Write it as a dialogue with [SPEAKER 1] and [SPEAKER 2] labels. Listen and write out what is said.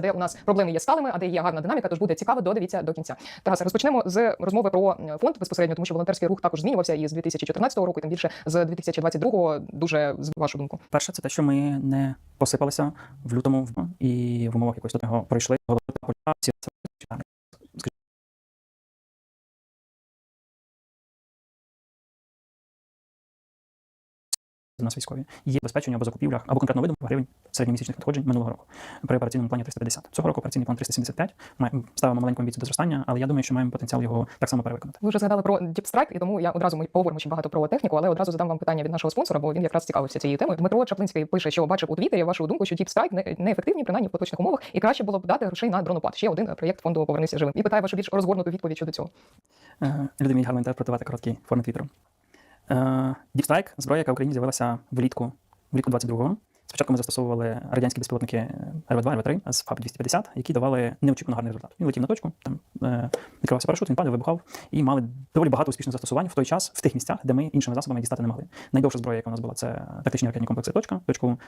[SPEAKER 1] де у нас проблеми є сталими, а де є гарна динаміка, тож буде цікаво, додивіться до кінця. Тарас, розпочнемо з розмови про е, фонд безпосередньо, тому що волонтерський рух також змінювався і з 2014 року, і тим більше з 2022 дуже з вашу думку.
[SPEAKER 2] Перше, це те, що ми не посипалися в лютому і в умовах якось до нього пройшли. Почав, всі У нас військові є забезпечення або закупівлях, або конкретно видом гривень середньомісячних надходжень минулого року. При операційному плані 350. Цього року операційний план 375. Ми ставимо маленьку амбіцію до зростання, але я думаю, що маємо потенціал його так само перевиконати.
[SPEAKER 1] Ви вже згадали про Deep Strike, і тому я одразу ми поговоримо ще багато про техніку, але одразу задам вам питання від нашого спонсора, бо він якраз цікавився цією темою. Дмитро Чаплинський пише, що бачив у Твіттері вашу думку, що Strike неефективні, принаймні в поточних умовах, і краще було б дати грошей на дронопад. Ще один проєкт фонду Повернися живим. І питає вашу більш розгорнуту відповідь щодо цього.
[SPEAKER 2] Е, Люди вміють гарно інтерпретувати короткі форми твіттеру. Е, Strike – зброя, яка в Україні з'явилася влітку, влітку 22-го. Спочатку ми застосовували радянські безпілотники РВ-2, РВ-3 з ФАП-250, які давали неочікувано гарний результат. Він летів на точку, там е, відкривався парашут, він падав, вибухав, і мали доволі багато успішних застосувань в той час в тих місцях, де ми іншими засобами дістати не могли. Найдовша зброя, яка у нас була, це тактичні ракетні комплекси точка, точкову